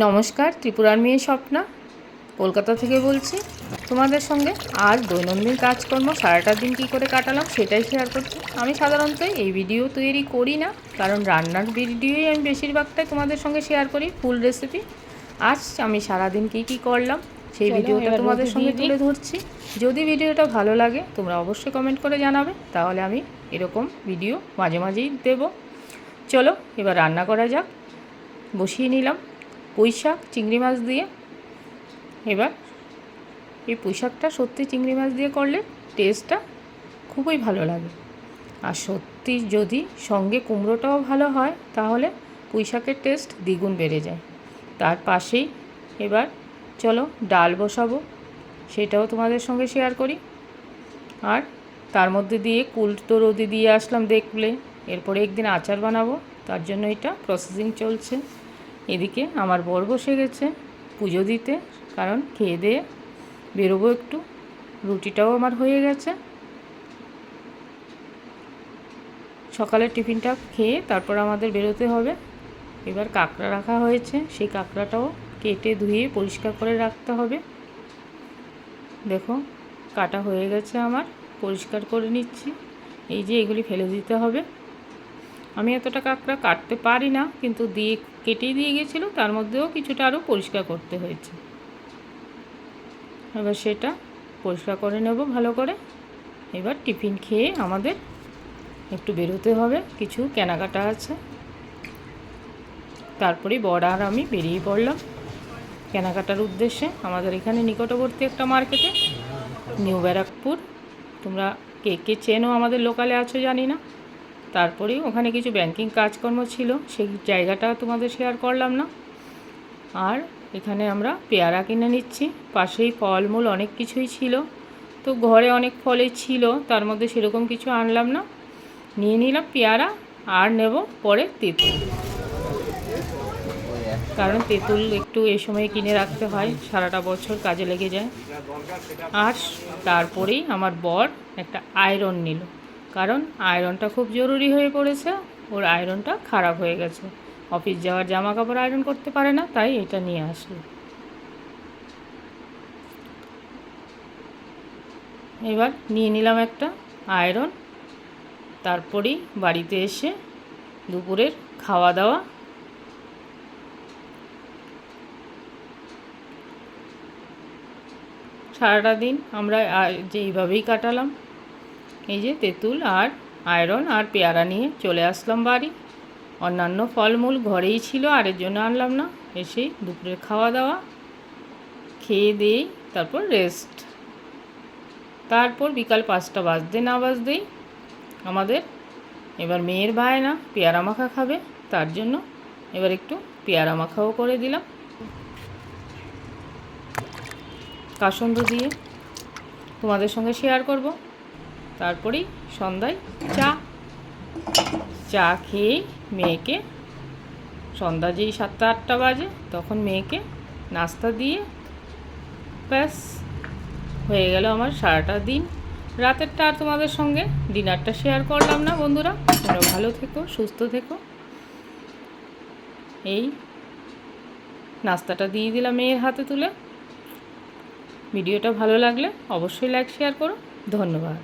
নমস্কার ত্রিপুরার মেয়ে স্বপ্না। কলকাতা থেকে বলছি তোমাদের সঙ্গে আজ দৈনন্দিন কাজকর্ম সারাটা দিন কী করে কাটালাম সেটাই শেয়ার করছি। আমি সাধারণত এই ভিডিও তৈরি করি না কারণ রান্নার ভিডিওই আমি বেশিরভাগটাই তোমাদের সঙ্গে শেয়ার করি ফুল রেসিপি আজ আমি সারাদিন কী কী করলাম সেই ভিডিওটা তোমাদের সঙ্গে তুলে ধরছি। যদি ভিডিওটা ভালো লাগে তোমরা অবশ্যই কমেন্ট করে জানাবে তাহলে আমি এরকম ভিডিও মাঝে মাঝেই দেবো। চলো এবার রান্না করা যাক বসিয়ে নিলাম। পুঁই শাক চিংড়ি মাছ দিয়ে। এবার এই পুঁই শাকটা সত্যি চিংড়ি মাছ দিয়ে করলে টেস্টটা খুবই ভালো লাগে। আর সত্যি যদি সঙ্গে কুমড়োটাও ভালো হয়, তাহলে পুঁই শাকের টেস্ট দ্বিগুণ বেড়ে যায়। তার পাশেই এবার চলো ডাল বসাবো, সেটাও তোমাদের সঙ্গে শেয়ার করি। আর তার মধ্যে দিয়ে কুল তো রোদে দিয়ে আসলাম দেখলে, এরপরে একদিন আচার বানাবো, তার জন্য এটা প্রসেসিং চলছে। এদিকে আমার বর বসে গেছে পুজো দিতে, কারণ খেয়ে দিয়ে বেরোবো একটু। রুটিটাও আমার হয়ে গেছে। সকালের টিফিনটা খেয়ে তারপর আমাদের বেরোতে হবে। এবার কাঁকড়া রাখা হয়েছে, সেই কাঁকড়াটাও কেটে ধুয়ে পরিষ্কার করে রাখতে হবে। দেখো, কাটা হয়ে গেছে আমার, পরিষ্কার করে নিচ্ছি। এই যে এগুলি ফেলে দিতে হবে। আমি এতটা কাঁকড়া কাটতে পারি না, কিন্তু দিয়ে কেটেই দিয়ে গেছিল, তার মধ্যেও কিছুটা আরও পরিষ্কার করতে হয়েছে। এবার সেটা পরিষ্কার করে নেব ভালো করে। এবার টিফিন খেয়ে আমাদের একটু বেরোতে হবে, কিছু কেনাকাটা আছে। তারপরে বড় আর আমি বেরিয়ে পড়লাম কেনাকাটার উদ্দেশ্যে। আমাদের এখানে নিকটবর্তী একটা মার্কেটে, নিউ ব্যারাকপুর। তোমরা কে কে চেনো আমাদের লোকালে আছো জানি না। তারপরেই ওখানে কিছু ব্যাংকিং কাজকর্ম ছিল, সেই জায়গাটা তোমাদের শেয়ার করলাম না। আর এখানে আমরা পেয়ারা কিনে নিচ্ছি, পাশেই ফলমূল অনেক কিছুই ছিল। তো ঘরে অনেক ফলই ছিল, তার মধ্যে সেরকম কিছু আনলাম না। নিয়ে নিলাম পেয়ারা, আর নেব পরে তেঁতুল। কারণ তেঁতুল একটু এ সময় কিনে রাখতে হয়, সারাটা বছর কাজে লেগে যায়। আর তারপরেই আমার বর একটা আয়রন নিল। কারণ আয়রনটা খুব জরুরি হয়ে পড়েছে, ওর আয়রনটা খারাপ হয়ে গেছে। অফিস যাওয়ার জামা কাপড় আয়রন করতে পারে না, তাই এটা নিয়ে আসলো। এবার নিয়ে নিলাম একটা আয়রন, তারপরেই বাড়িতে এসে দুপুরের খাওয়া দাওয়া সারাটা দিন আমরা যে এইভাবেই কাটালাম এই যে তেঁতুল আর আয়রন আর পেয়ারা নিয়ে চলে আসলাম বাড়ি। অন্যান্য ফলমূল ঘরেই ছিল আর এর জন্য আনলাম না। এসেই দুপুরের খাওয়া দাওয়া খেয়ে দিয়েই তারপর রেস্ট তারপর বিকাল পাঁচটা বাজতে না বাজতেই আমাদের এবার মেয়ের না পেয়ারা মাখা খাবে, তার জন্য এবার একটু পেয়ারা মাখাও করে দিলাম। কাসন্দ দিয়ে তোমাদের সঙ্গে শেয়ার করব। তারপরেই সন্ধ্যায় চা। চা খেয়েই মেয়েকে, সন্ধ্যা যেই সাতটা আটটা বাজে, তখন মেয়েকে নাস্তা দিয়ে ব্যাস, হয়ে গেল আমার সারাটা দিন। রাতেরটা আর তোমাদের সঙ্গে ডিনারটা শেয়ার করলাম না বন্ধুরা। তোমরা ভালো থেকো, সুস্থ থেকো। এই নাস্তাটা দিয়ে দিলাম মেয়ের হাতে তুলে। ভিডিওটা ভালো লাগলে অবশ্যই লাইক শেয়ার করো। ধন্যবাদ।